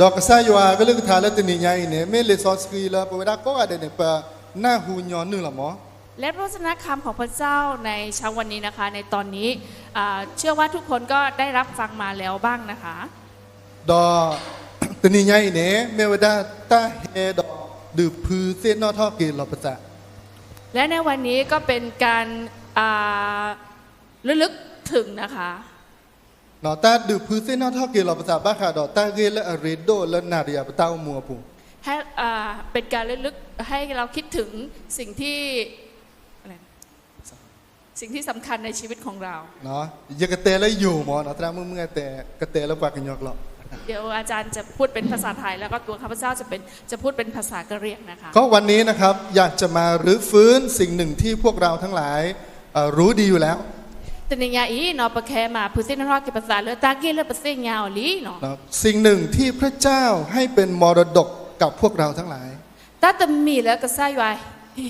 ดอกกระซ่ายว่าก็เลือกทานแล้วตนี่ใหญ่เนี่ยไม่เลยซอสกีแล้วปะเวลาก็อะไรเนี่ยปะหน้าหูย้อนนึงหรอหมอและพระวจนะคำของพระเจ้าในเช้าวันนี้นะคะ ในตอนนี้อ่าเชื่อว่าทุกคนก็ได้รับฟังมาแล้วบ้างนะคะ ดอกตนี่ใหญ่เนี่ยไม่ว่าได้ตาเฮดอกดืบพือเส้นนอท่อเกลอประจะและในวันนี้ก็เป็นการอ่าระลึกถึงนะคะ เนาะตาดืบพือเส้นนอท่อเกลอประจะบ้าค่ะดอกตาเกลและอเรโดและนาเรียปะเต้ามัวปูให้อ่าเป็นการระลึกให้เราคิดถึงสิ่งที่อะไรนะสิ่งที่สำคัญในชีวิตของเราเนาะยากระเตแล้วอยู่หมอเนาะตรามึงเมื่อแต่กระเตแล้วปากกันยอกหรอกเดี๋ยวอาจารย์จะพูดเป็นภาษาไทยแล้วก็ตัวข้าพเจ้าจะเป็นจะพูดเป็นภาษากะเหรี่ยงนะคะก็วันนี้นะครับอยากจะมารื้อฟื้นสิ่งหนึ่งที่พวกเราทั้งหลายเอ่อรู้ดีอยู่แล้วแต่ในยาอีเนาะประแคมาพื้นที่นรกเก็บภาษาเลอตาเกเลอภาษาเงาหลีเนาะนะครับสิ่งหนึ่งที่พระเจ้าให้เป็นมรดกกับพวกเราทั้งหลายตาตมีแล้วก็ใส่ไว้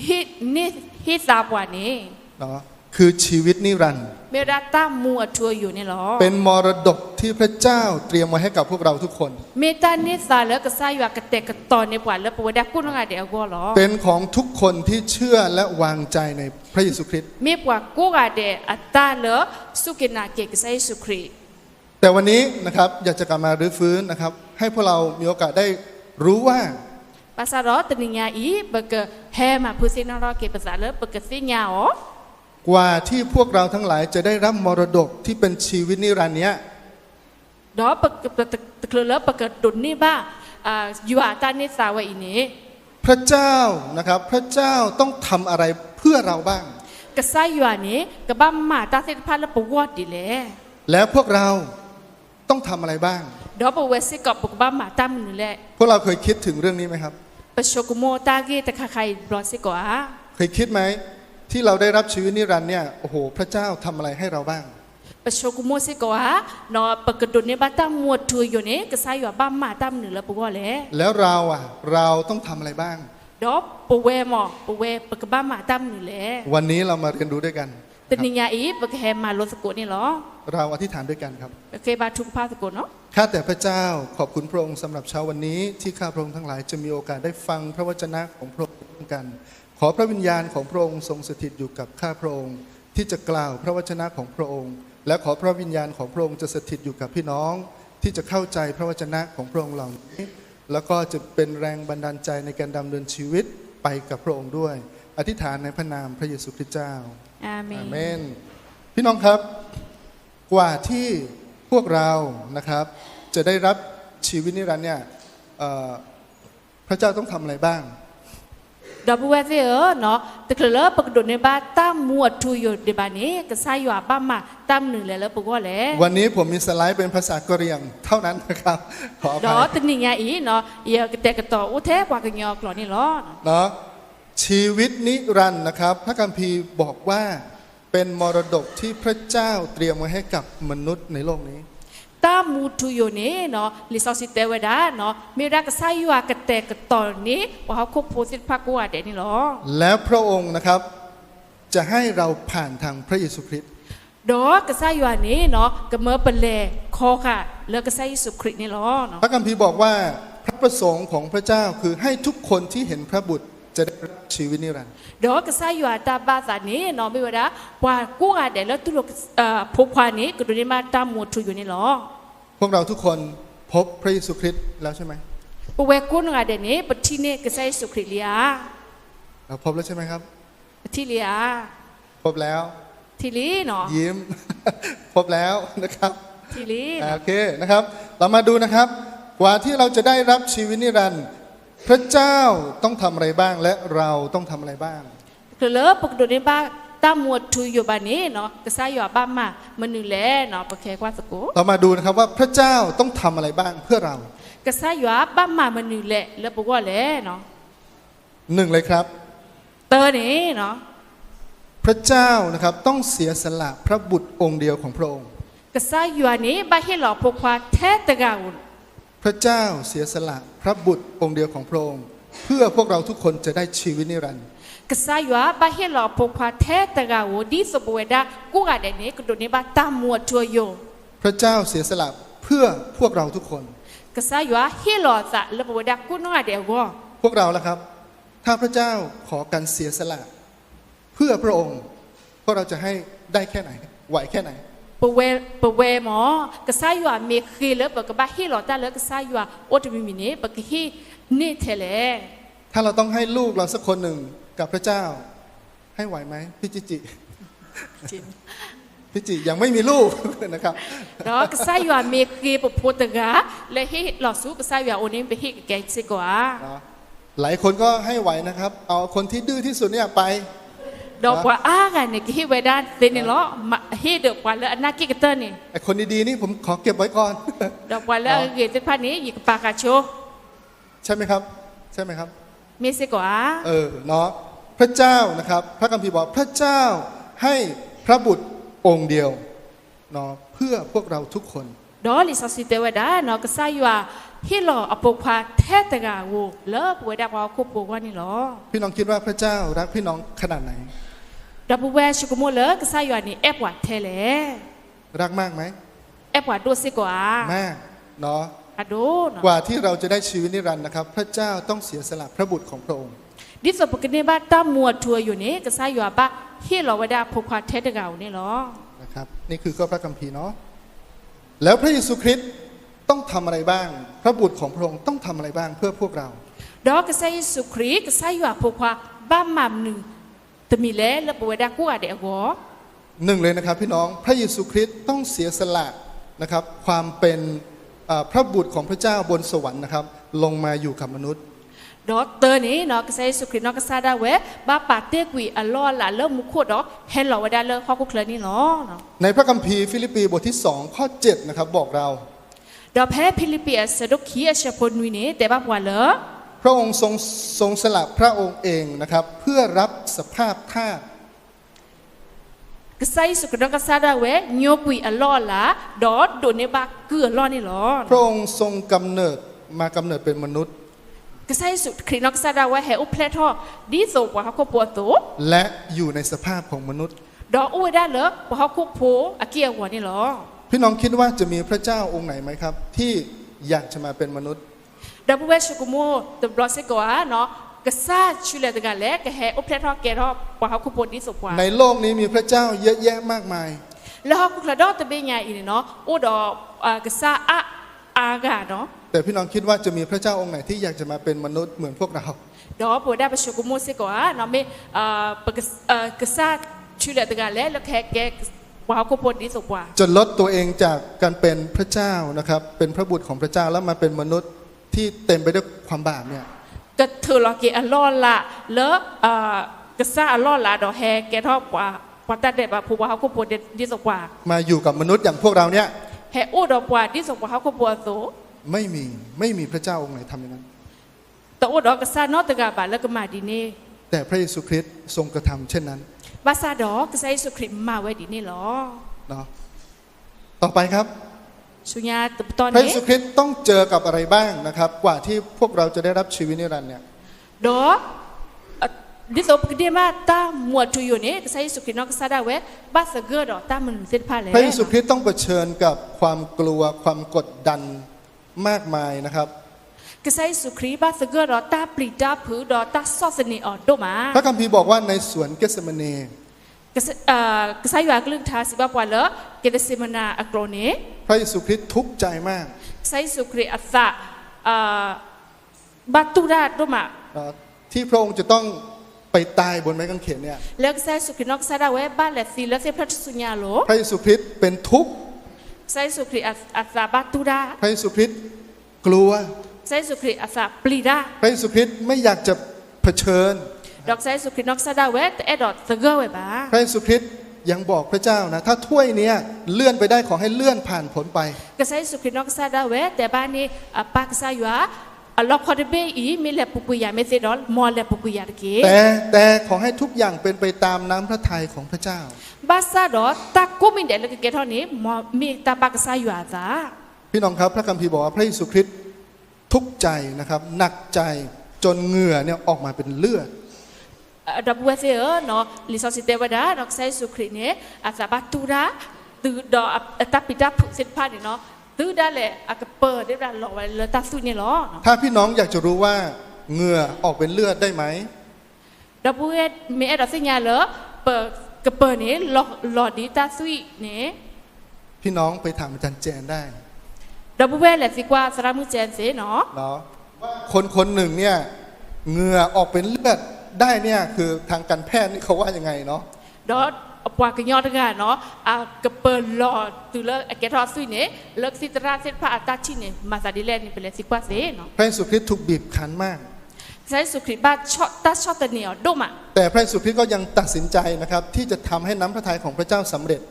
ฮินี่ฮิซาบวานี้เนาะ คือชีวิตนิรันดร์เมราตามัวทัวอยู่นี่หรอเป็นมรดกที่พระเจ้าเตรียมไว้ให้กับพวกเราทุกคน เมตานิสาแล้วก็ใส่ไว้กระเตกกระตอนในกว่าแล้วปวดากุนงาเดียวก็หรอเป็นของทุกคนที่เชื่อและวางใจในพระเยซูคริสต์มีกว่ากูกาเดอัตตาเลอสุกินาเกกไซสุครีแต่วันนี้นะครับอยากจะกลับมารื้อฟื้นนะครับ ให้พวกเรามีโอกาสได้รู้ว่าภาษารอตนิยาอีเบกแฮมาพื้นที่นรกเก็บภาษาเลอเบกสิญาอ๋อ กว่าที่พวกเราทั้งหลายจะได้รับมรดกที่เป็นชีวิตนิรันดร์เนี้ยดอเบกตะเคลเลอเบกดุนนี่บ้าอ่าอยู่อาตานิสาวอีนี้พระเจ้านะครับพระเจ้าต้องทำอะไรเพื่อเราบ้างกษัยอยู่อันนี้กบ้ามาตาเสด็จพันแล้วปวดดีเลยแล้วพวกเราต้องทำอะไรบ้างดอปเวสิกอบปกบ้ามาตามมือแหละพวกเราเคยคิดถึงเรื่องนี้ไหมครับปชกุโมตาเกตะคาใครบลอสิกว่าเคยคิดไหม ที่เราได้รับชีวิตนิรันดร์เนี่ยโอ้โหพระเจ้าทำอะไรให้เราบ้างปชกุโมสิกว่าเนาะปกดุนเนี่ยบ้าตามมัวทัวอยู่เนี่ยกษัยอยู่บ้ามาตามมือแล้วปวดเลยแล้วเราอะเราต้องทำอะไรบ้างดอปเวหมอปเวปกบ้ามาตามมือเลยวันนี้เรามาเรียนรู้ด้วยกันแต่นิยาอีปกแฮมาลสกุนี่หรอเราอธิษฐานด้วยกันครับโอเคบาทุกภาสกุเนาะข้าแต่พระเจ้าขอบคุณพระองค์สำหรับเช้าวันนี้ที่ข้าพระองค์ทั้งหลายจะมีโอกาสได้ฟังพระวจนะของพระองค์ร่วมกัน ขอพระวิญญาณของพระองค์ทรงสถิตอยู่กับข้าพระองค์ ที่จะกล่าวพระวจนะของพระองค์ และขอพระวิญญาณของพระองค์จะสถิตอยู่กับพี่น้อง ที่จะเข้าใจพระวจนะของพระองค์เหล่านี้ แล้วก็จะเป็นแรงบันดาลใจในการดำเนินชีวิตไปกับพระองค์ด้วย อธิษฐานในพระนามพระเยซูคริสต์เจ้าอาเมอานเมนพี่น้องครับ กว่าที่พวกเรานะครับ จะได้รับชีวิตนิรันดร์เนี่ยเอ่อพระเจ้าต้องทำอะไรบ้าง ดอปเวสิเออเนาะตะเคลเลอปกดุนเนี่ยบ้าตามมัวทัวอยู่ในบ้านนี้กษัยอยู่บ้ามาตามหนึ่งเลยแล้วปวดเลยวันนี้ผมมีสไลด์เป็นภาษากะเหรี่ยงเท่านั้นนะครับขออดภัอยตนิยาอีเนาะเยกแต่กระต่ออุเทกว่ากันยอกหลอนี่หรอเนาะชีวิตนิรันดร์นะครับ พระคัมภีร์บอกว่าเป็นมรดกที่พระเจ้าเตรียมไว้ให้กับมนุษย์ในโลกนี้ ตามมูทัวอยู่นี่เนาะลิซอสิเตเวดาเนาะมีรักษาอยู่กระแต่กระต่อนี้ว่าเขาควบคุมสิทธิภาคว่าเดนี่หรอแล้วพระองค์นะครับจะให้เราผ่านทางพระเยซูคริสต์ดอกกษัยอยู่อันนี้เนาะกระเมื่อเป็นแลคอค่ะเลือกกษัยสุคริตนี่หรอเนาะพระคัมภีร์บอกว่าพระประสงค์ของพระเจ้าคือให้ทุกคนที่เห็นพระบุตร จะได้รับชีวิตนิรันดร์ดอกกษัยอยู่อัตาบาสานี้เนาะไม่ว่าว่ากูอาเดแล้วตุลกเอ่อพบควานี้ก็ดูนี่มาตามมูทัวอยู่นี่หรอพวกเราทุกคนพบพระเยซูคริสต์แล้วใช่ไหมปเวกุนอาเดนี้ปทีนี่กษัยสุคริตเลียเราพบแล้วใช่ไหมครับปทีเลียพบแล้วทีลีเนาะยิ้มพบแล้วนะครับทีลีอ่าโอเคนะครับ เรามาดูนะครับ กว่าที่เราจะได้รับชีวิตนิรันดร์ พระเจ้าต้องทำอะไรบ้างและเราต้องทำอะไรบ้างคือเลอปกดูนี่บ้าตามมูทัวอยู่บ้านนี้เนาะกษัยอยู่บ้านมามันนึงแลเนาะปะแค่กว่าสกุเรามาดูนะครับว่าพระเจ้าต้องทำอะไรบ้างเพื่อเรากษัยอยู่บ้านมามันนึงแหละแล้วปกว่าแลเนาะหนึ่งเลยครับเตอนี้เนาะพระเจ้านะครับต้องเสียสละพระบุตรองค์เดียวของพระองค์กษัยอยู่อันนี้บ้ ระเจ้าเสียสละพระบุตรองค์เดียวของพระองค์เพื่อพวกเราทุกคนจะได้ชีวิตนิรันดร์กษัยอยู่บ้าให้หลอกพกควาแท้ตะกาอุดีสบเวดากูอาเดนี้ก็ดูนี่บ้าตามมัวทัวโยพระเจ้าเสียสละเพื่อพวกเราทุกคนกกษายว่าเฮลอซะเลบวดากุนงาเดวอพวกเราล่ะครับ ถ้าพระเจ้าขอการเสียสละ เพื่อพระองค์พวกเราจะให้ได้แค่ไหนไหวแค่ไหน ปเวปเวหมอกษายว่าเมคีเลบกบะเฮลอตาเลกษายว่าโอตมิมิเนบกฮีนี่เทเลถ้าเราต้องให้ลูกเราสักคนหนึ่งกับพระเจ้า ให้ไหวไหมพี่จิจิจินพี่จิยังไม่มีลูกนะครับดอกษายว่าเมคีปโพตกาและเฮลอสูกษายว่าโอนิเบฮิแกซิกว่าเนาะหลายคนก็ให้ไหวนะครับ เอาคนที่ดื้อที่สุดเนี่ยไป ดอกว่าอากันเนี่ยฮิเวดานเตนิลอมาเฮเดกว่าเลอนากิกเตอร์นี่ไอคนดีๆนี่ผมขอเก็บไว้ก่อน ดอกว่าเลอเกติพานี้ยิกปากาโชใช่ไหมครับ ใช่ไหมครับเมซิกว่าเออเนาะพระเจ้านะครับ พระคัมภีร์บอกพระเจ้าให้พระบุตรองค์เดียวเนาะเพื่อพวกเราทุกคนดอลิซอสิเตวดาเนาะกษายว่าฮิลออปกพาแท้ตกาโวเลอปวดาว่าคุปกว่านี่ลอพี่น้องคิดว่าพระเจ้ารักพี่น้องขนาดไหน ดับเวชกุโมเลกษายว่านี่เอปว่าเทเลรักมากไหมเอปว่าดูสิกว่ามากเนาะอะโดเนาะกว่าที่เราจะได้ชีวิตนิรันดร์นะครับ พระเจ้าต้องเสียสละพระบุตรของพระองค์ดิสปกเนบาตามัวทัวอยู่นี่กษายว่าบะฮิลอวดาพกพาแท้ตกานี่ลอนะครับ นี่คือข้อพระคัมภีร์เนาะแล้วพระเยซูคริสต์ต้องทำอะไรบ้าง พระบุตรของพระองค์ต้องทำอะไรบ้างเพื่อพวกเราดอกกษายสุครีกษายว่าพกพาบ้ามามนึง ตมีเลเลปวดากูอะเดวอหนึ่งเลยนะครับพี่น้องพระเยซูคริสต์ต้องเสียสละนะครับ ความเป็นเอ่อพระบุตรของพระเจ้าบนสวรรค์นะครับ ลงมาอยู่กับมนุษย์ดอกเตอร์นี้เนาะกษายสุครีนอกกษาดาเวบาปาเตกุยอลอละเลมุโคดอกเฮลอวดาเลฮอกุเคลนี่เนาะเนาะในพระคัมภีร์ฟิลิปปีบทที่2ข้อ7นะครับบอกเราดอกแพ้ฟิลิปปีสะดกขีอชพนุยนี่แต่บาบัวเลอ พระองค์ทรงทรงสละพระองค์เองนะครับ เพื่อรับสภาพทาสกษายสุครีนอกกษาดาเวโยกุยอลอละดอดโดเนบาเกือลอนี่เนาะพระองค์ทรงกำเนิดมากำเนิดเป็นมนุษย์กษายสุครีนอกกษาดาเวเฮอุเพลทอดีโซกว่าฮอกุปัวโตและอยู่ในสภาพของมนุษย์ดอกอวยดาเลอบ่ฮอกุโพอาเกียหัวนี่เนาะพี่น้องคิดว่าจะมีพระเจ้าองค์ไหนไหมครับ ที่อยากจะมาเป็นมนุษย์ ดับเวชกุโมตบลอเซกว่าเนาะกษาชุเลตกาเลกเฮอุเพลทอเกรอบ่ฮอกุโพดีโซกว่าในโลกนี้มีพระเจ้าเยอะแยะมากมาย แล้วเขาคลาดอตะเบญาอีเนาะโอดอกษาอะอากาเนาะแต่พี่น้องคิดว่าจะมีพระเจ้าองค์ไหนที่อยากจะมาเป็นมนุษย์เหมือนพวกเราดอปวดาประชุกมุสิกว่าเนาะเมเอ่อปกเอ่อกษาชุเลตกาเลแล้วแขกแกว่าเขาพอดีสุกว่าจนลดตัวเองจากการเป็นพระเจ้านะครับเป็นพระบุตรของพระเจ้าแล้วมาเป็นมนุษย์ ที่เต็มไปด้วยความบาปเนี่ยก็เธอลอเกอลอละแล้วเอ่อกษาอลอละดอแฮแกทอบว่าปตัดเดบะผู้ว่าเขาพอดีสุกว่ามาอยู่กับมนุษย์อย่างพวกเราเนี่ยแฮอูดอกว่าดีสุกว่าเขาพอโตไม่มีไม่มีพระเจ้าองค์ไหนทำอย่างนั้นแต่อูดอกษานอตกาบาแล้วก็มาดีเน่แต่พระเยซูคริสต์ทรงกระทำเช่นนั้นบาซาดอกษาเยซูคริสต์มาไว้ดีนี่หรอเนาะต่อไปครับ สุญญาตอนพระเยนี้ซูคริสต์ต้องเจอกับอะไรบ้างนะครับ กว่าที่พวกเราจะได้รับชีวิตนิรันดร์เนี่ย do di so pagde ma ta mo tu yo ne sai su ki nok sada we ba sa ge do ta mun sit pha le พระเยซูคริสต์ต้องเผชิญกับความกลัวความกดดันมากมายนะครับ ke sai su kri ba sa ge do ta pli ta phu do ta so se ni o do ma พระคัมภีร์บอกว่าในสวนเกสเมเน ke ke sai wa klung tha si ba pwa le ke de semana akro ne พระเยซูคริสต์ทุกข์ใจมาก sai su kri asa ba tu da do ma เอ่อที่พระองค์จะต้องไปตายบนไม้กางเขนเนี่ย le ke sai su ki nok sada we ba le si le se phat su nya lo พระเยซูคริสต์เป็นทุกข์ sai su kri asa ba tu da พระเยซูคริสต์กลัว sai su kri asa pli da พระเยซูคริสต์ไม่อยากจะเผชิญดอกไซสุขินอกซาดาเวตเอดอดสเกอร์ไว้บ้าพระเยซูคริสต์ ยังบอกพระเจ้านะ ถ้าถ้วยเนี้ยเลื่อนไปได้ขอให้เลื่อนผ่านผลไปกไซสุขินอกซาดาเวตแต่บ้านนี้ปากซายัวล็อกคอร์เบอีมีเลปุกุยาเมเซดอลมอลเลปุกุยาตะเกแต่แต่ขอให้ทุกอย่างเป็นไปตามน้ำพระทัยของพระเจ้าบาซาดอตากุมินเดลกเกทอนี้มอมีตาปากซายัวจ้าพี่น้องครับพระคัมภีร์บอกว่าพระเยซูคริสต์ทุกข์ใจนะครับหนักใจจนเหงื่อเนี่ยออกมาเป็นเลือด ดับเวเซอร์เนาะลิซอสิเตวดาดอกไซสุขินเนอาซาบาตูราตือดอตาปิดาพุสิทพานี่เนาะตื้อได้แหละอากเปิดได้แบบหล่อไว้เลยตาสุดเนี่ยหรอถ้าพี่น้องอยากจะรู้ว่าเหงื่อออกเป็นเลือดได้ไหมดับเบิลเมเอดสิญญาเหรอเปิดกระเปิดนี่หล่อหล่อดีตาสุดเนี่ยพี่น้องไปถามอาจารย์แจนได้ดับเบิลแหละสิกว่าสระมือแจนเสเนาะเนาะว่าคนคนหนึ่งเนี่ยเหงื่อออกเป็นเลือด ได้เนี่ยคือทางการแพทย์นี่เขาว่ายังไงเนาะดอปวากยอดกันเนาะอากระเปิดหล่อตุเลอแกทอสุดเนี่ยเลิกสิตราเสร็จพระอัตชิเนี่ยมาซาดิเลนี่เป็นเลยสิกว่าเสเนาะ พระเยซูคริสต์ถูกบีบคั้นมากใช้สุขริบ้าชอตตาชอตเหนียวดมอะแต่พระเยซูคริสต์ก็ยังตัดสินใจนะครับที่จะทำให้น้ำพระทัยของพระเจ้าสำเร็จ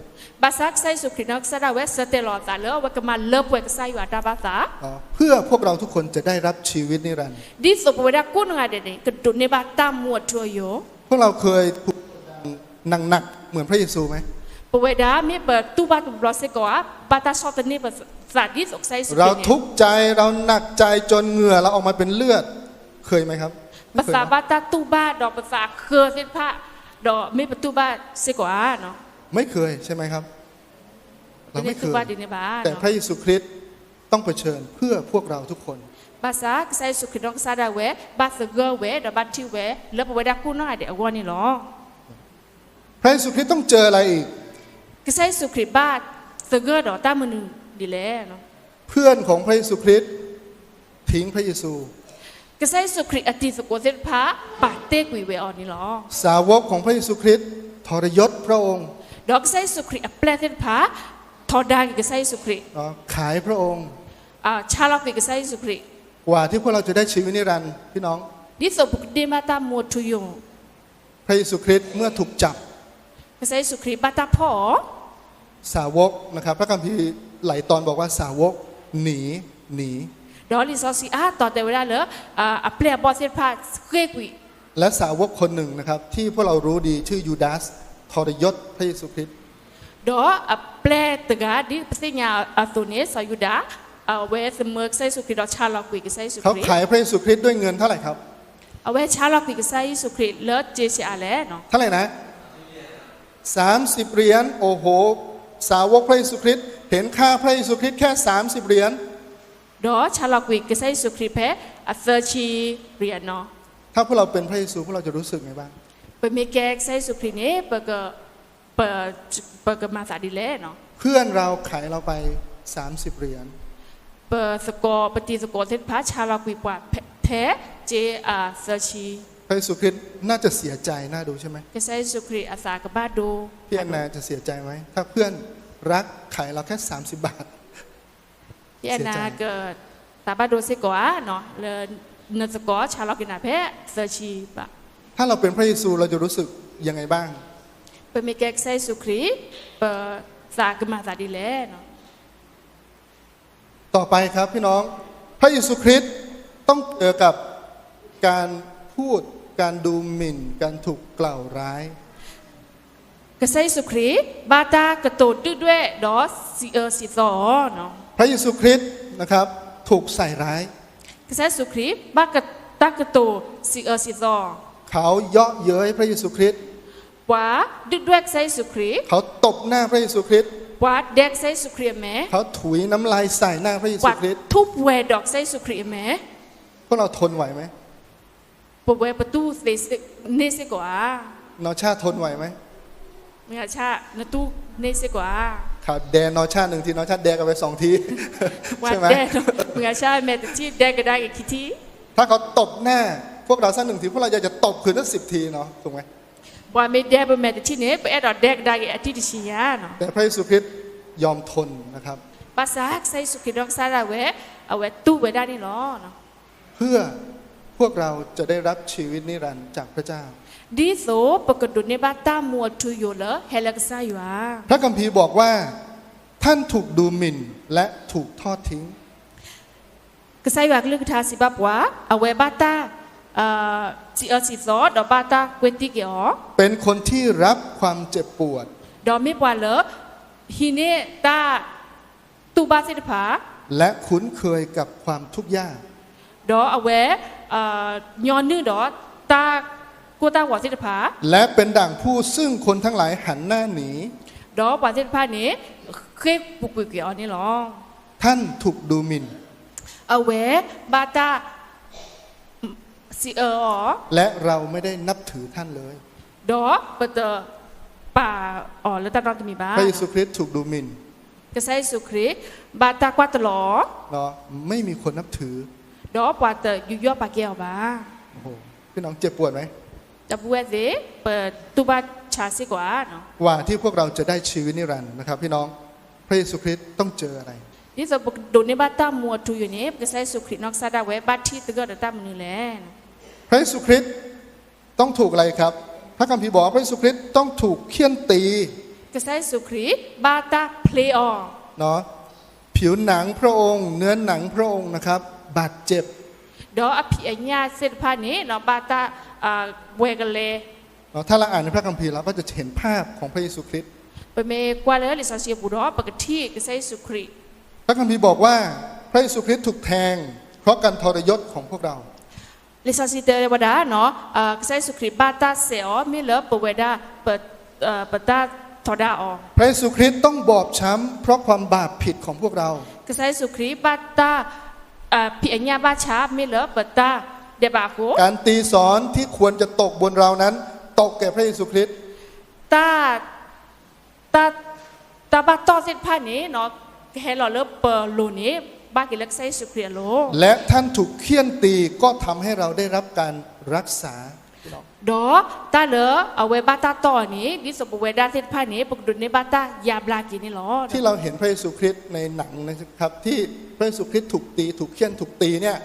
บาซักใช้สุขรินักสระเวสเตลอตาเลอวกมาเลิบเวกไซอยู่อาตาบาซาเนาะเพื่อพวกเราทุกคนจะได้รับชีวิตนิรันดร์ดิสปเวดากุนงาเดเนกดุเนบาตามวดทัวโยพวกเราเคยถูกหนักหนักๆเหมือนพระเยซูไหมปเวดาเมเปิดตูบาตุบลอสกว่าบาตาชอตเนบสาดิสอกไซสุขเราริเนทุกข์ใจเราหนักใจจนเหงื่อเราออกมาเป็นเลือด เคยไหมครับไม่ภาเคยษาเนอะบาตาตูบาดอกภาษาเคอเส้นพระดอกเมปตูบาเสกว่าเนาะไม่เคยใช่ไหมครับ เราไม่เคตูยบาดิเนบาแต่พระเยซูคริสต์ต้องเผชิญเพื่อพวกเราทุกคนภาษาไซสุขรินอกซาดาเวบาสเกอเวดบาทิเวเลปเวดากุนงาเดอวานี่หรอพระเยซูคริสต์ต้องเจออะไรอีกก็ใช้สุขริบาสเกอดอกตามือนึงดีแล้วเนาะเพื่อนของพระเยซูคริสต์ทิ้งพระเยซู ก็ใช้สุขริอติสโกเส้นพระปาเตกุยเวออนนี่หรอสาวกของพระเยซูคริสต์ทรยศพระองค์ ดอกไซสุคริอัปเปลเทนพาทอดากิกไซสุคริเนาะขายพระองค์อ่าชาลอกิกไซสุคริกว่าที่พวกเราจะได้ชีวิตนิรันดร์พี่น้องดิสบุกเดมาตามัวทุยงพระเยซูคริสต์เมื่อถูกจับกไซสุคริบาตาพ่อสาวกนะครับ พระคัมภีร์หลายตอนบอกว่าสาวกหนีหนี ดอลิซอซีอาต่อแต่เวลาเหรออ่าอัปเปลบอเซนพาเกกุยและสาวกคนหนึ่งนะครับที่พวกเรารู้ดีชื่อยูดาสทรยศพระเยซูคริสต์ดออัปเปลตกาดิปสิญญาอัตุเนสอยุดาอ่าเวสเมอร์ไซสุคริดอชาลอกิกไซสุคเขาริขายพระเยซูคริสต์ด้วยเงินเท่าไหร่ครับเอาเวชาลอกิกไซสุคริเลอเจซิอาเลเนาะเท่าไหร่นะ30เหรียญโอ้โห สาวกพระเยซูคริสต์เห็นค่าพระเยซูคริสต์แค่30เหรียญดอชาลอกิกไซสุคริเพอัเซ ชีเรียนเนาะถ้าพวกเราเป็นพระเยซูพวกเราจะรู้สึกไงบ้างเปิดเมแกกไซสุครีเน่เปิดก็เปิดเปิดก็มาสาดิเลเนาะเพื่อนเราขายเราไป 30 เหรียญเปิดสกอร์ปฏิสกอร์เทนพระชาลากุยกว่าแท้เจอาเซอร์ชีพระเยซูคริสต์น่าจะเสียใจน่าดูใช่ไหมก็ไซสุครีอาสากับบ้านดูพี่แอนนาจะเสียใจไหมถ้าเพื่อนรักขายเราแค่ 30 บาท พี่แอนนาเสียใจเกิดตาบ้านดูเซกว่าเนาะเลยเนสกอร์ชาลากินาแพ้เซอร์ชีปะถ้าเราเป็นพระเยซูเราจะรู้สึกยังไงบ้างเปิดเมแกกไซสุครีเปิดสากับมาสาดิเลเนาะต่อไปครับพี่น้องพระเยซูคริสต์ต้องเจอกับการพูดการดูหมิ่น การถูกกล่าวร้ายก็ไซสุครีบาตากระโตดด้วยดอซีเออซีซอเนาะ พระเยซูคริสต์นะครับถูกใส่ร้ายกษัตริย์สุครีบากะตากะโตสิเออสิซอเขาเยาะเย้ยพระเยซูคริสต์ว่าดึกด้วยไซสุครีเขาตบหน้าพระเยซูคริสต์ว่าเด็กไซสุครีแม่เขาถุยน้ำลายใส่หน้าพระเยซูว่าคริสต์ทุบเวดอกไซสุครีแม่พวกเราทนไหวไหมปเวประตูเซเนเซกว่านอชาทนไหวไหมเมื่อชาณตู้เนเซกว่า ข่าวแดนนอชาหนึ่งทีนอชาแดกกันไปสองทีว่าใช่ไหมแดกเมื่อชาแม่ตะที่แดกก็ได้อีกทีถ้าเขาตบหน้าพวกเราสักหนึ่งทีพวกเราอยากจะตบคืนสักสิบทีเนาะถูกไหมว่าไม่แดกแม่ตะที่เนี่ยไปแอดอแดกได้อีกทีที่ชียาเนาะแต่พระเยซูคริสต์ยอมทนนะครับภาษาไซสุครีดอกซาลาเวเอาไว้ตู้ไว้ได้นี่หรอเนาะเพื่อพวกเราจะได้รับชีวิตนิรันดร์จากพระเจ้า ดีโซปกดุเนบาตามัวทุโยเลเฮลักซาอยู่อะพระคัมภีร์บอกว่า ท่านถูกดูหมิ่นและถูกทอดทิ้งก็ใส่ว่าลึกทาสิบับว่าเอาไว้บาตาเอ่อสิเอสิซอดอกบาตาเกวนติเกอเป็นคนที่รับความเจ็บปวด ดอกไม่ปว่าเลอฮิเนตาตูบาสิทผาและคุ้นเคยกับความทุกข์ยาก ดอกเอาไว้เอ่อยอนนึงดอกตา กูตาหัวสิทธภาและเป็นด่างผู้ซึ่งคนทั้งหลายหันหน้าหนีดอกวันสิทธภานี้เคยบุกบุกเกี่ยวนนี่หรอท่านถูกดูหมิ่นเอาเวบาตาสิเอออและเราไม่ได้นับถือท่านเลยดอเปเตอป่าอ๋อแล้วตาเราจะมีบ้างพระเยซูคริสต์ถูกดูหมิ่นก็ใตริย์สุคริสบาตากวาตลอเนาไม่มีคนนับถือดอกวาเตอยุยยอปากเกียวบ้าโอ้โหพี่น้องเจ็บปวดไหม the worthy but to ba cha si kwa กว่าที่พวกเราจะได้ชีวิตนิรันดร์นะครับ พี่น้องพระเยซูคริสต์ต้องเจออะไร นี่จะบอกดนในบ้าตามัวทูอยู่นี่ก็ใช้สุคริตนอกซาดาเวบัตนที่ตัวก็ตามนี่แหละพระเยซูคริสต์ต้องถูกอะไรครับ พระคัมภีร์บอกพระเยซูคริสต์ต้องถูกเคี่ยนตีก็ใช้สุคริตบ้าตาเพลออเนาะผิวหนังพระองค์ เนื้อหนังพระองค์นะครับบาดเจ็บ ดออภิอญาเสดพานี้เนาะบาตาเวกเลถ้าเราอ่านในพระคัมภีร์เราก็จะเห็นภาพของพระเยซูคริสต์ไปเมกว่าเลลิซาเซียบุรอปกติกษัตริย์สุคริตพระคัมภีร์บอกว่าพระเยซูคริสต์ถูกแทง เพราะการทรยศของพวกเราลิซาซีเตเรวดาเนาะกษัตริย์สุคริตบาตาเซอมิเลปเวดาเปิดเปิดตาทอดาออพระเยซูคริสต์ต้องบอบช้ำเพราะความบาปผิดของพวกเรากษัตริย์สุคริตบาตา pianya baca mila beta debaku การตีสอนที่ควรจะตกบนเรานั้น ตกแก่พระเยซูคริสต์ตาตาตาบาตอเสร็จพานี้เนาะเฮลอเลเปลูนี้บากิเล็กไซสุเปียโลและท่านถูกเคี่ยนตีก็ทำให้เราได้รับการรักษา นี้ปกดุนในบาตายาบลากินนี่หรอที่เราเห็นพระเยซูคริสต์ในหนังนะครับ ที่พระเยซูคริสต์ถูกตีถูกเคี่ยนถูกตีเนี่ย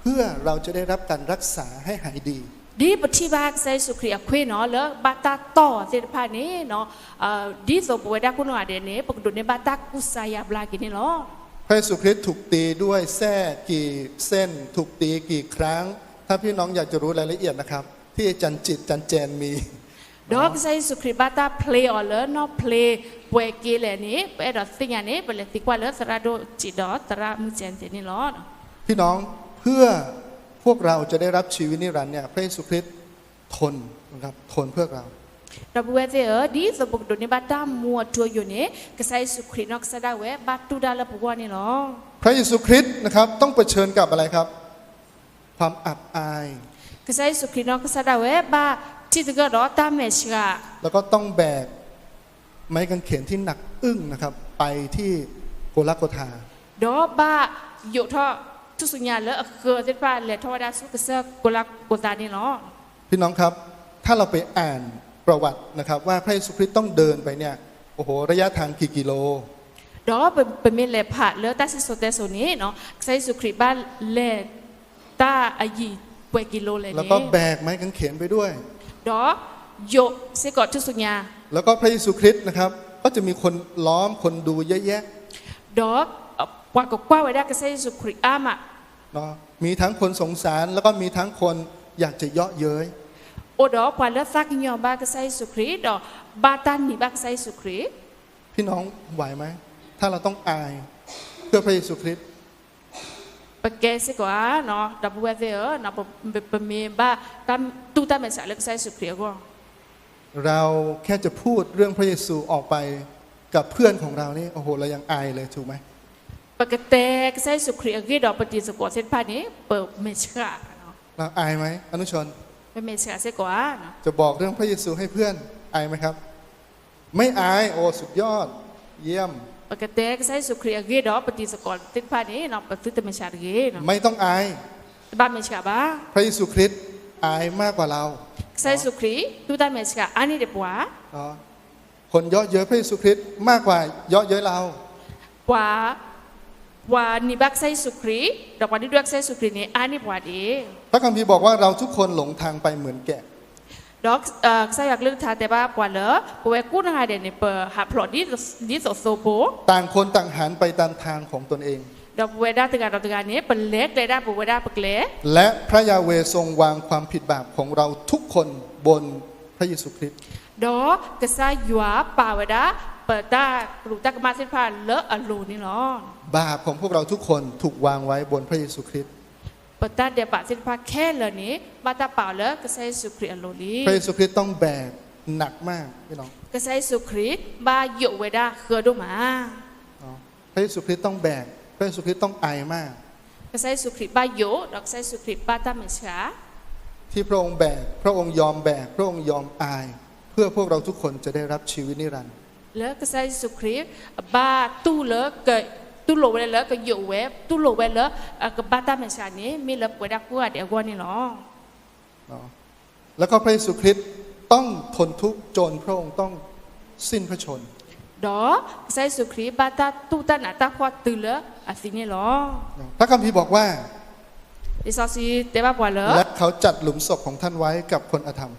เพื่อเราจะได้รับการรักษาให้หายดีดีปฏิบัติใส่สุขรีอควีเนาะเลอบาตาต่อเซตพานี้เนาะเอ่อดิสบเวดาคุณว่าเดนี้ปกดุนในบาตากุสายาบลากินนี่หรอพระเยซูคริสต์ถูกตีด้วยแส้กี่เส้น ถูกตีกี่ครั้ง ถ้าพี่น้องอยากจะรู้รายละเอียดนะครับ ที่อาจันจิตอาจันแจนมีดอกใส่สุขรีบาตาเพลย์ออเลอเนาะเพลย์ป่วยกีเลยนี้เอ็ดสิ่งอันนี้เป็นสิกว่าเลอสระโดจิดอสระมุเจนเจนี่หรอพี่น้องเพื่อพวกเราจะได้รับชีวิตนิรันดร์เนี่ยพระเยซูคริสต์ทนนะครับทนเพื่อเราดับเวเซอร์ดีสบกดุนในบาตามัวตัวอยู่นี้ก็ใส่สุขรีนอกสะดาเวบาตูดาละปวนี่หรอพระเยซูคริสต์นะครับต้องเผชิญกับอะไรครับ ความอับอาย กษัตริย์สุขีนกษัตริย์เวบาจิตก็รอตามเมชกาแล้วก็ต้องแบกไม้กางเขนที่หนักอึ้งนะครับ ไปที่โกลกโกธาดอบาอยู่ท่อทุสุญญาเลอะเกิดเป็นบ้าเลยทวดาสุกเซโกลกโกธานี่เนาะพี่น้องครับ ถ้าเราไปอ่านประวัตินะครับ ว่าพระเยซูคริสต์ต้องเดินไปเนี่ยโอ้โหระยะทางกี่กิโลดอเป็นเป็นเมลผ่าเลือตาสิโซเตโซนี้เนาะใช้สุคริบ้านเลตาอายี แล้วก็แบกไม้กางเขนไปด้วยดอ dỗ sẽ gọi cho sụn nhà แล้วก็พระเยซูคริสต์นะครับ ก็จะมีคนล้อมคนดูเยอะแยะดอกว่ có qua vậy đó cái sẽ Giêsu Christ à mà เะมีทั้งคนสงสารแล้วก็มีทั้งคนอยากจะเยาะเย้ยโอ้ qua đó xác ะสัก ba cái sẽ Giêsu Christ đó ba tan thì ba cái sẽ Giêsu Christ พี่น้องไหวไหมถ้าเราต้องอายเพื่อพระเยซูคริสต์ Porque se qua no da bua ve no pe me ba tam tu ta me sa le sai su krio go เราแค่จะพูดเรื่องพระเยซูออกไปกับเพื่อนของเรานี่โอ้โหเรายังอายเลยถูกไหม Porque te que sai su krio ge do pati su ko se pa ni pe me cha no เราอายไหมอนุชน pe me cha se qua no จะบอกเรื่องพระเยซูให้เพื่อนอายไหมครับ ไม่อายโอ้สุดยอด เยี่ยม Porque te que sai su krio ge do pati su ko te pa ni no pe tu te me cha ge no ไม่ต้องอาย ba me cha ba พระเยซูคริสต์อายมากกว่าเรา sai su kri tu ta me cha ani de bua เนาะคนเยาะเย้ยพระเยซูคริสต์มากกว่าเยาะเย้ยเรา bua bua ni bak sai su kri do pa ni do sai su kri ni ani bua de พระคัมภีร์บอกว่าเราทุกคนหลงทางไปเหมือนแกะ dok saya yak lưng tha te ba bua le bua ku na de ni pe ha plot di di so so bo ต่างคนต่างหันไปตามทางของตนเอง ดอกเวดาตกาดอกตกานี้เป็นเล็กเลยได้ปุเวดาปกเล็กและพระยาเวทรงวางความผิดบาปของเราทุกคนบนพระเยซูคริสต์ดอกกษายัวป่าเวดาเปิดตาปลูกตากมาเส้นผ่านเลอะอลูนี่หรอบาปของพวกเราทุกคนถูกวางไว้บนพระเยซูคริสต์ เปิดตาเดียบปะเส้นผ่านแค่เลยนี้บาตาเปล่าเลอะกษาสุคริอลูลีพระเยซูคริสต์ต้องแบกหนักมากพี่น้องกษาสุคริบาโยเวดาเคอดูมาเนาะพระเยซูคริสต์ต้องแบก พระเยซูคริสต์ต้องอายมากก็ใช้สุคริตบ้าโยดอกใช้สุคริตบ้าตาเหมือนช้าที่พระองค์แบก พระองค์ยอมแบก พระองค์ยอมอาย เพื่อพวกเราทุกคนจะได้รับชีวิตนิรันดร์แล้วก็ใช้สุค ริตบ้าตู้เลอะก็ตู้โลเวลเลอะก็โยเวฟตู้โลเวลเลอะก็บ้าตาเหมือนช้านี้มีระปวดดักกัวเดี๋ยวกัวนี่เนาะเนาะแล้วก็พระเยซูคริสต์ต้องทนทุกข์จนพระองค์ต้องสิ้นพระชนม์ดอใช้สุคริตบ้าตาตู้ตาหนาตาพอตื่นเลอะอะสินี่เนาะเนาะพระคัมภีร์บอกว่าดิซอซีเตบ้าปวดเลอะและเขาจัดหลุมศพของท่านไว้กับคนอธรรม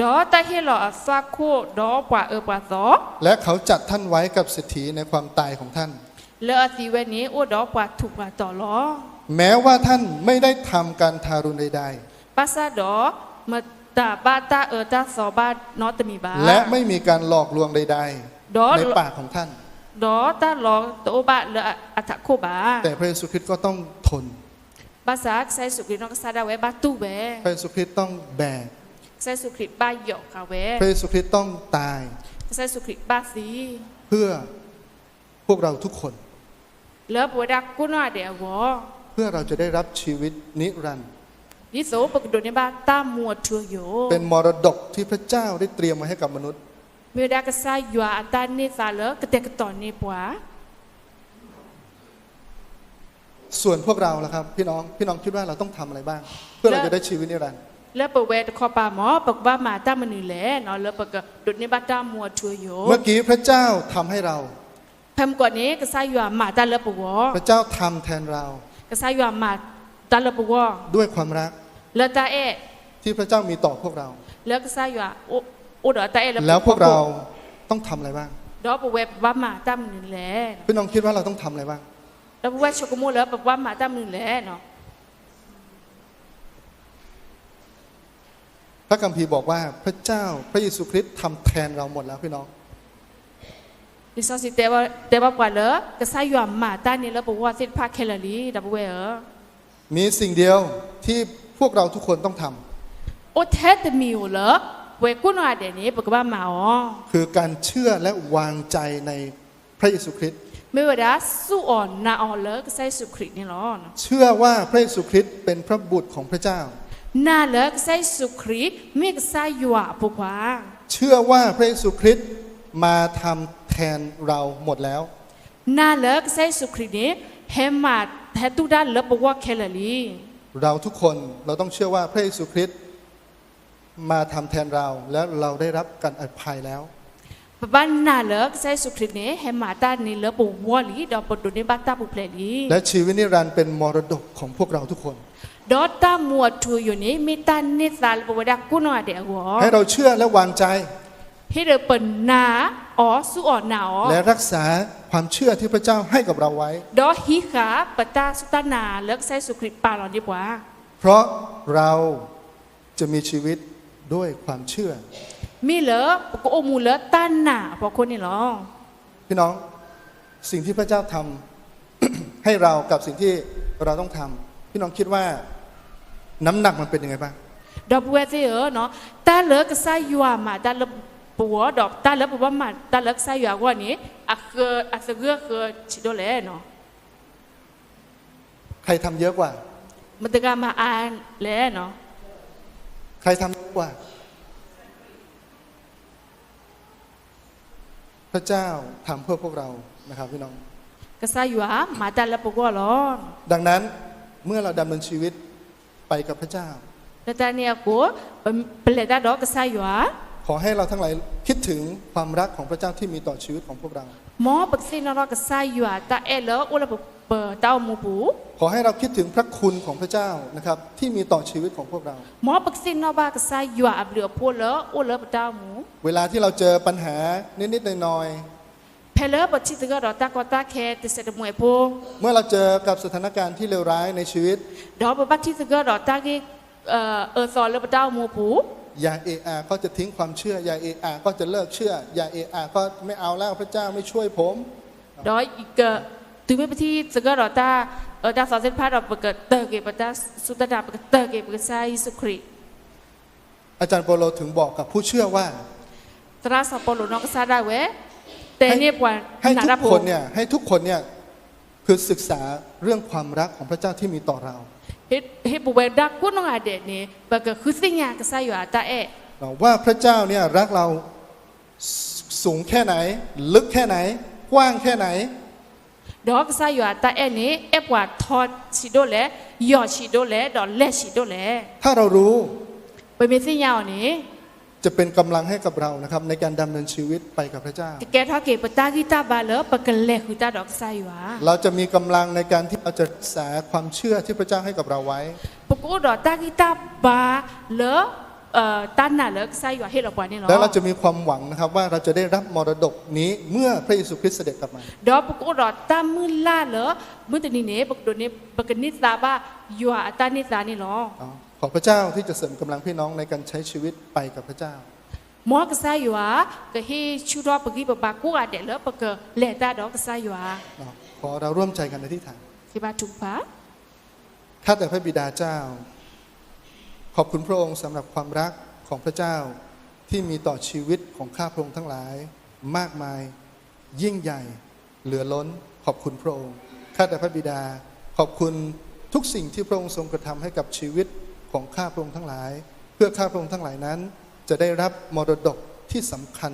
ดอตาเฮลอฟาโคดอปวาเออปวาซอและเขาจัดท่านไว้กับเศรษฐีในความตายของท่าน เลอสิเวนี้โอดอปวาถูกปวาต่อลอแม้ว่าท่านไม่ได้ทำการทารุณใดปาซาดอมาตาบาตาเออตาซอบานอตมีบาๆและไม่มีการหลอกลวงใดดอๆในปากของท่านดอตาลอโตบาเลออัตโคบา แต่พระเยซูคริสต์ก็ต้องทนภาษาไซสุคริตนอกซาดาเวบาตูเวพระเยซูคริสต์ต้องแบกไซสุคริตบาหยอกคาเวพระเยซูคริสต์ต้องตายไซสุคริตบาซีเพื่อพวกเราทุกคน เลอปวดักกุนอเดอวอเพื่อเราจะได้รับชีวิตนิรันดร์นิโสปกโดเนบาตามัวทัวโยเป็นมรดกที่พระเจ้าได้เตรียมมาให้กับมนุษย์เมื่อดากซายัวอันตาเนซาเลกเตกตอนเนปัวส่วนพวกเราล่ะครับ พี่น้องพี่น้องคิดว่าเราต้องทำอะไรบ้าง เพื่อเราจะได้ชีวิตนิรันดร์แล้วปเวทคอปาหมอปกว่ามาตามนือแลเนาะแล้วปกโดเนบาตามัวทัวโยเมื่อกี้พระเจ้าทำให้เรา พมก่อนนี้ก็ซายัวมาตาเลปวอพระเจ้าทำแทนเราก็ซายัวมาตาเลปวอด้วยความรักแล้วตาเอที่พระเจ้ามีต่อพวกเรา แล้วก็ซายัวโอโอดอตาเอแล้วพวกเราต้องทำอะไรบ้างดอกปเวว่ามาตามนือแลพี่น้องคิดว่าเราต้องทำอะไรบ้างแล้วปเวชกมูแล้วปว่ามาตามนือแลเนาะพระคัมภีร์บอกว่าพระเจ้าพระเยซูคริสต์ทำแทนเราหมดแล้วพี่น้อง ดิซอสิเตว่าเตว่าปว่าเลก็ซายัวมาตานี่แล้วปว่าสิพาเคลลีดับเวเออมีสิ่งเดียวที่พวกเราทุกคนต้องทำโอเทตมีอยู่เหรอเวกุนอเดนี้ปกว่ามาอ๋อคือการเชื่อและวางใจในพระเยซูคริสต์ไม่ว่าดาสู้อ่อนนาอ่อนเลก็ใส่สุคริตนี่หรอเนาะเชื่อว่าพระเยซูคริสต์เป็นพระบุตรของพระเจ้า นาเลก็ใส่สุคริตมีก็ใส่ยัวปกว่าเชื่อว่าพระเยซูคริสต์มาทำ แทนเราหมดแล้ว นาเลก็ใส่สุคริตนี้เฮมาแทตุด้านเลปกว่าเคลลีเราทุกคนเราต้องเชื่อว่าพระเยซูคริสต์มาทำแทนเราและเราได้รับการอภัยแล้วปบ้านนาเลก็ใส่สุคริตนี้เฮมาตานี่เลปกว่าลีดอปดนี้บัตตาปุเพลลีและชีวิตนิรันดร์เป็นมรดกของพวกเราทุกคนดอตามัวทูอยู่นี้มีตานิสาลปวดากุนอเดอวอให้เราเชื่อและวางใจให้เดเปินนา อ๋อสู้อ่อนนาอ๋อและรักษาความเชื่อที่พระเจ้าให้กับเราไว้ดอฮิขาปตาสุตานาเลิกใส่สุคริตปาหลอนดีกว่าเพราะเราจะมีชีวิตด้วยความเชื่อ มีเหรอปกโอมูเหรอต้านหนาพอคนนี่หรอพี่น้องสิ่งที่พระเจ้าทำให้เรากับสิ่งที่เราต้องทำพี่น้องคิดว่าน้ำหนักมันเป็นยังไงบ้างดอกบัวเจอเนาะตาเลิกใส่ยัวมาตาเลิก ปัวดอกตาเลิกปัวมาตาเลิกใส่ยัวกว่านี้อะคืออะเสกือคือชิโดเลเนาะใครทำเยอะกว่า มันตะกามาอ่านแลเนาะใครทำเยอะกว่า พระเจ้าทำเพื่อพวกเรานะครับพี่น้องก็ใส่ยัวมาตาเลิกปัวหรอดังนั้นเมื่อเราดำเนินชีวิตไปกับพระเจ้าแล้วตาเนี่ยกูเป็นเลตาดอกก็ใส่ยัว ขอให้เราทั้งหลายคิดถึงความรักของพระเจ้าที่มีต่อชีวิตของพวกเราหมอปักซินรอก็ใส่ยัวตาเอเลออุลปเปิดเต้ามูปูขอให้เราคิดถึงพระคุณของพระเจ้านะครับที่มีต่อชีวิตของพวกเราหมอปักซินนอบากซายยัวอับเหลือพูดเลออุลปเต้าหมูเวลาที่เราเจอปัญหานิดๆหน่อยเพลอปชิตก็ดอตากอตาแคติเสดมวยพูๆเมื่อเราเจอกับสถานการณ์ที่เลวร้ายในชีวิตดอปบักชิตก็ดอตากีเอ่อเออซอเลปเต้าหมูปู อย่าเอะอะก็จะทิ้งความเชื่อ อย่าเอะอะก็จะเลิกเชื่อ อย่าเอะอะก็ไม่เอาแล้วพระเจ้าไม่ช่วยผมดออีกถึงไม่ไปที่สก็ดอตาเออดาสอเซนพาดอปเกิดเตอร์เกปตาสุตดาปเกิดเตอร์เกปเกิดไซสุคริอาจารย์โปโลถึงบอกกับผู้เชื่อว่าตราสปอลนอกซาได้เวแต่เนี่ยปว่าให้นาทุดากพูคนเนี่ยให้ทุกคนเนี่ยคือศึกษาเรื่องความรักของพระเจ้าที่มีต่อเรา เฮ็ดเฮ็ดบ่เวดักกุนงาเดนี่บะก็คือสิ่งยากะซะอยู่อาตาเอว่าพระเจ้าเนี่ยรักเราสสูงแค่ไหน ลึกแค่ไหน กว้างแค่ไหนดอกซะอยู่อาตาเอนี่เอปว่าทอดสิโดแลยอสิโดแลดอกเลสิโดแลถ้าเรารู้ไปมีสิ่งยาวนี่ จะเป็นกำลังให้กับเรานะครับในการดำเนินชีวิตไปกับพระเจ้าแกทอเกปตากิตาบาเลปะกะเลหุตาดอกซะอยู่อาเราจะมีกำลังในการที่เราจะรักษาความเชื่อที่พระเจ้าให้กับเราไว้ปกูดอกตากิตาบาเลเอ่อตันน่ะเลซะอยู่เฮ็ดออกว่านี่เนาะแล้วเราจะมีความหวังนะครับว่าเราจะได้รับมรดกนี้เมื่อพระเยซูคริสต์เสด็จกลับมาดอกปกูดอกตามือล่าเลมือตะนี่เนปกโดนี่ปกนิสาบาอยู่อาตานิสานี่เนาะ อ๋อขอพระเจ้าที่จะเสริมกำลังพี่น้องในการใช้ชีวิตไปกับพระเจ้าหมอกะซะอยู่อาก็เฮชูดอกปกีปะบากูอาเดเลปะกะเลตาดอกกะซะอยู่อาเนาะขอเราร่วมใจกันในที่ฐานสิบาทุกพาข้าแต่พระบิดาเจ้า ขอบคุณพระองค์สำหรับความรักของพระเจ้า ที่มีต่อชีวิตของข้าพระองค์ทั้งหลาย มากมาย ยิ่งใหญ่ เหลือล้น ขอบคุณพระองค์ข้าแต่พระบิดา ขอบคุณทุกสิ่งที่พระองค์ทรงกระทำให้กับชีวิต ของข้าพระองค์ทั้งหลาย เพื่อข้าพระองค์ทั้งหลายนั้น จะได้รับมรดกที่สำคัญ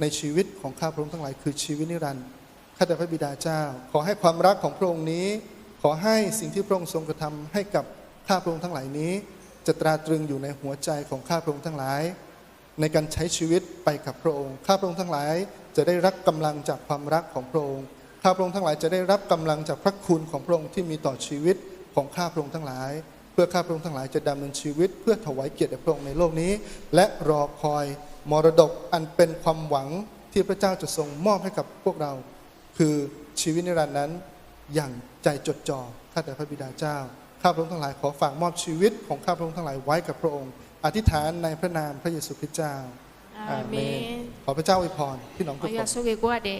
ในชีวิตของข้าพระองค์ทั้งหลาย คือชีวิตนิรันดร์ข้าแต่พระบิดาเจ้า ขอให้ความรักของพระองค์นี้ ขอให้สิ่งที่พระองค์ทรงกระทำให้กับข้าพระองค์ทั้งหลายนี้ จะตราตรึงอยู่ในหัวใจของข้าพระองค์ทั้งหลาย ในการใช้ชีวิตไปกับพระองค์ ข้าพระองค์ทั้งหลาย จะได้รับกำลังจากความรักของพระองค์ข้าพระองค์ทั้งหลายจะได้รับกำลังจากพระคุณของพระองค์ที่มีต่อชีวิตของข้าพระองค์ทั้งหลาย เพื่อข้าพระองค์ทั้งหลายจะดำเนินชีวิต เพื่อถวายเกียรติแด่พระองค์ในโลกนี้ และรอคอยมรดกอันเป็นความหวังที่พระเจ้าจะทรงมอบให้กับพวกเรา คือชีวิตนิรันดร์นั้นอย่างใจจดจ่อข้าแต่พระบิดาเจ้าข้าพระองค์ทั้งหลายขอฝากมอบชีวิตของข้าพระองค์ทั้งหลายไว้กับพระองค์ อธิษฐานในพระนามพระเยซูคริสต์เจ้าอาเมนขอพระเจ้าอวยพรพี่น้องทุกอคยานโซเกกัวเด